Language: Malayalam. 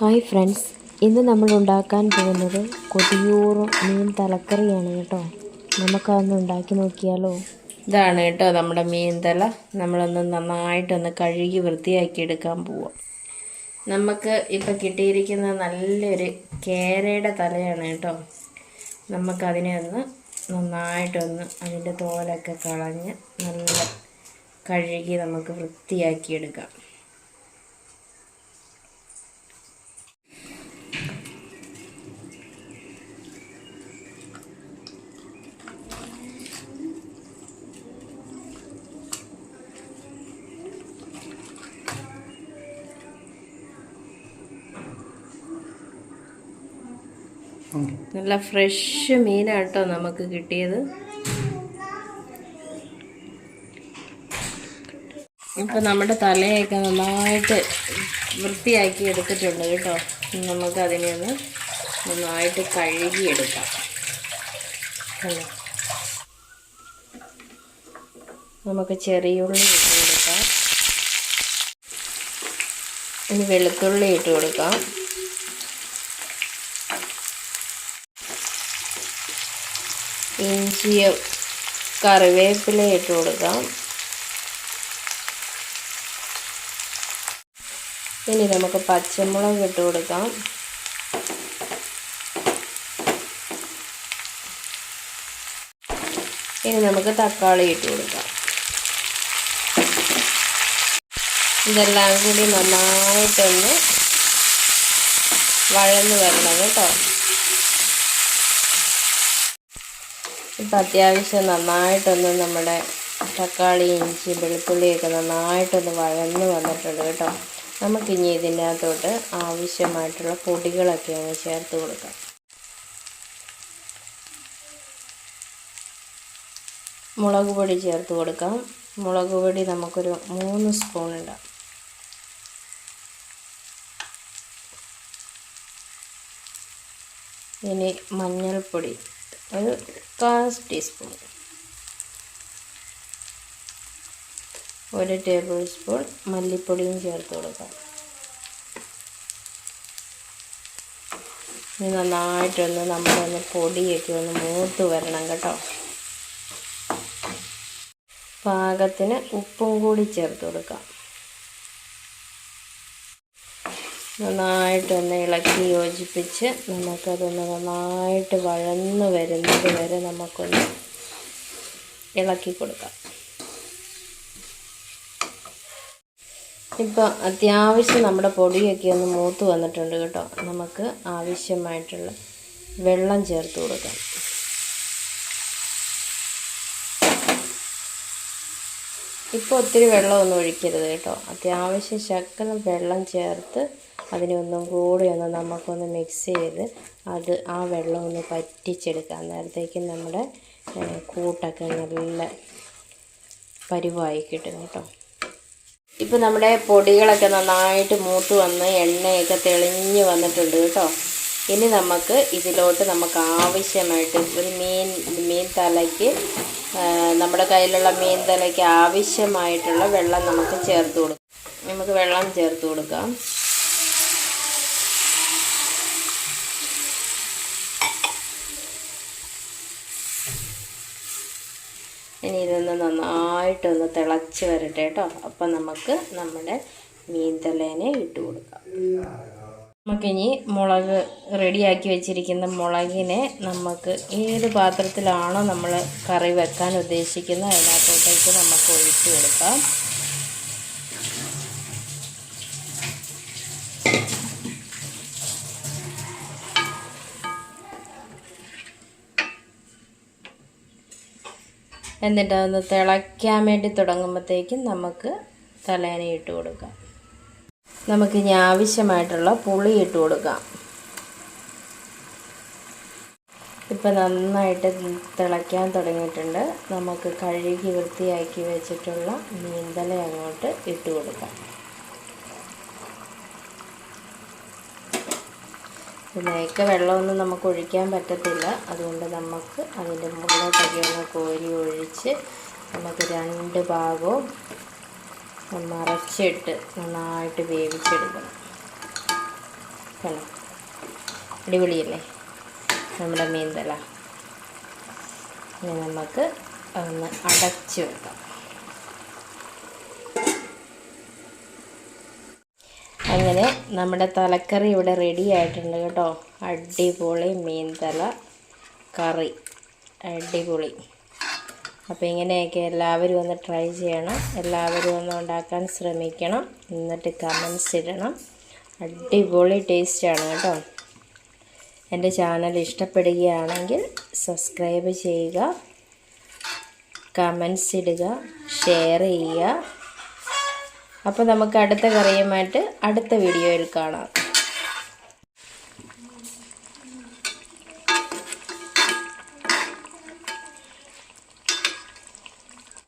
ഹായ് ഫ്രണ്ട്സ് ഇന്ന് നമ്മൾ ഉണ്ടാക്കാൻ പോകുന്നത് കൊതിയൂറും മീൻ തലക്കറിയാണ് കേട്ടോ. നമുക്കതൊന്ന് ഉണ്ടാക്കി നോക്കിയാലോ? ഇതാണ് കേട്ടോ നമ്മുടെ മീൻ തല നമ്മളൊന്ന് നന്നായിട്ടൊന്ന് കഴുകി വൃത്തിയാക്കി എടുക്കാൻ പോവാം. നമുക്ക് ഇപ്പം കിട്ടിയിരിക്കുന്ന നല്ലൊരു കേരയുടെ തലയാണ് കേട്ടോ. നമുക്കതിനെ ഒന്ന് നന്നായിട്ടൊന്ന് അതിന്റെ തോലൊക്കെ കളഞ്ഞ് നല്ല കഴുകി നമുക്ക് വൃത്തിയാക്കി നല്ല ഫ്രഷ് മീനാട്ടോ നമുക്ക് കിട്ടിയത്. ഇപ്പം നമ്മുടെ തലയൊക്കെ നന്നായിട്ട് വൃത്തിയാക്കി എടുത്തിട്ടുണ്ട് കേട്ടോ. നമുക്ക് അതിനെ ഒന്ന് നന്നായിട്ട് കഴുകിയെടുക്കാം? നമുക്ക് ചെറിയുള്ളി ഇട്ട് കൊടുക്കാം. ഇനി വെളുത്തുള്ളി ഇട്ട് കൊടുക്കാം. ഇഞ്ചിയും കറിവേപ്പില ഇട്ട് കൊടുക്കാം. ഇനി നമുക്ക് പച്ചമുളക് ഇട്ട് കൊടുക്കാം. ഇനി നമുക്ക് തക്കാളി ഇട്ട് കൊടുക്കാം. ഇതെല്ലാം കൂടി നന്നായിട്ടൊന്ന് വഴന്ന് വരണം കേട്ടോ. ഇപ്പം അത്യാവശ്യം നന്നായിട്ടൊന്ന് നമ്മുടെ തക്കാളി ഇഞ്ചി വെളുത്തുള്ളിയൊക്കെ നന്നായിട്ടൊന്ന് വഴന്ന് വന്നിട്ടുണ്ട് കേട്ടോ. നമുക്കിനി ഇതിന്റെ അകത്തോട്ട് ആവശ്യമായിട്ടുള്ള പൊടികളൊക്കെ അങ്ങ് ചേർത്ത് കൊടുക്കാം. മുളക് പൊടി ചേർത്ത് കൊടുക്കാം. മുളക് പൊടി നമുക്കൊരു മൂന്ന് സ്പൂൺ ഇടാം. ഇനി മഞ്ഞൾപ്പൊടി. ഒരു കാൽ ടീസ്പൂൺ. ഒരു ടേബിൾ സ്പൂൺ മല്ലിപ്പൊടിയും ചേർത്ത് കൊടുക്കാം. ഇനി നന്നായിട്ടൊന്ന് നമ്മളൊന്ന് പൊടിയൊക്കെ ഒന്ന് മൂത്ത് വരണം കേട്ടോ. പാകത്തിന് ഉപ്പും കൂടി ചേർത്ത് കൊടുക്കാം. നന്നായിട്ടൊന്ന് ഇളക്കി യോജിപ്പിച്ച് നമുക്കതൊന്ന് നന്നായിട്ട് വഴന്ന് വരുന്നത് വരെ നമുക്കൊന്ന് ഇളക്കി കൊടുക്കാം. ഇപ്പോൾ അത്യാവശ്യം നമ്മുടെ പൊടിയൊക്കെ ഒന്ന് മൂത്ത് വന്നിട്ടുണ്ട് കേട്ടോ. നമുക്ക് ആവശ്യമായിട്ടുള്ള വെള്ളം ചേർത്ത് കൊടുക്കാം. ഇപ്പോൾ ഒത്തിരി വെള്ളമൊന്നും ഒഴിക്കരുത് കേട്ടോ. അത്യാവശ്യം ശക്കലം വെള്ളം ചേർത്ത് അതിനെ ഒന്നും കൂടി ഒന്ന് നമുക്കൊന്ന് മിക്സ് ചെയ്ത് അത് ആ വെള്ളം ഒന്ന് പറ്റിച്ചെടുക്കാം നേരത്തേക്ക് നമ്മുടെ കൂട്ടൊക്കെ നല്ല പരിവായി കിട്ടും കേട്ടോ. ഇപ്പം നമ്മുടെ പൊടികളൊക്കെ നന്നായിട്ട് മൂത്ത് വന്ന് എണ്ണയൊക്കെ തെളിഞ്ഞ് വന്നിട്ടുണ്ട് കേട്ടോ. ഇനി നമുക്ക് ഇതിലോട്ട് നമുക്ക് ആവശ്യമായിട്ട് ഒരു മീൻ മീൻ തലയ്ക്ക് നമ്മുടെ കയ്യിലുള്ള മീൻ തലയ്ക്ക് ആവശ്യമായിട്ടുള്ള വെള്ളം നമുക്ക് ചേർത്ത് കൊടുക്കാം. നമുക്ക് വെള്ളം ചേർത്ത് കൊടുക്കാം. ഇനി ഇതൊന്ന് നന്നായിട്ടൊന്ന് തിളച്ച് വരട്ടെ കേട്ടോ. അപ്പം നമുക്ക് നമ്മുടെ മീൻ തലേനെ ഇട്ട് കൊടുക്കാം. നമുക്കിനി മുളക് റെഡിയാക്കി വെച്ചിരിക്കുന്ന മുളകിനെ നമുക്ക് ഏത് പാത്രത്തിലാണോ നമ്മൾ കറി വെക്കാൻ ഉദ്ദേശിക്കുന്നത് അതിനകത്തോട്ടേക്ക് നമുക്ക് ഒഴിച്ച് കൊടുക്കാം. എന്നിട്ട് അതൊന്ന് തിളയ്ക്കാൻ വേണ്ടി തുടങ്ങുമ്പോഴത്തേക്കും നമുക്ക് തലേന ഇട്ട് കൊടുക്കാം. നമുക്കിനി ആവശ്യമായിട്ടുള്ള പുളി ഇട്ട് കൊടുക്കാം. ഇപ്പം നന്നായിട്ട് തിളയ്ക്കാൻ തുടങ്ങിയിട്ടുണ്ട്. നമുക്ക് കഴുകി വൃത്തിയാക്കി വെച്ചിട്ടുള്ള നീന്തല അങ്ങോട്ട് ഇട്ട് കൊടുക്കാം. ഇതിലേക്ക് വെള്ളമൊന്നും നമുക്ക് ഒഴിക്കാൻ പറ്റത്തില്ല. അതുകൊണ്ട് നമുക്ക് അതിന്റെ മുകളിലോട്ടൊക്കെ ഒന്ന് കോരി ഒഴിച്ച് നമുക്ക് രണ്ട് ഭാഗവും മറച്ചിട്ട് നന്നായിട്ട് വേവിച്ചെടുക്കണം. കണ്ടോ? അടിപൊളിയല്ലേ? നമ്മുടെ മീൻതല. ഇനി നമുക്ക് ഒന്ന് അടച്ചു വെക്കാം. അങ്ങനെ നമ്മുടെ തലക്കറി ഇവിടെ റെഡി ആയിട്ടുണ്ട് കേട്ടോ. അടിപൊളി മീൻ തല കറി. അടിപൊളി. അപ്പോൾ ഇങ്ങനെയൊക്കെ എല്ലാവരും ഒന്ന് ട്രൈ ചെയ്യണം. എല്ലാവരും ഒന്ന് ഉണ്ടാക്കാൻ ശ്രമിക്കണം. എന്നിട്ട് കമൻസ് ഇടണം. അടിപൊളി ടേസ്റ്റാണ് കേട്ടോ. എന്റെ ചാനൽ ഇഷ്ടപ്പെടുകയാണെങ്കിൽ സബ്സ്ക്രൈബ് ചെയ്യുക. കമൻസ് ഇടുക. ഷെയർ ചെയ്യുക. അപ്പോൾ നമുക്ക് അടുത്ത കറിയുമായിട്ട് അടുത്ത വീഡിയോയിൽ കാണാം.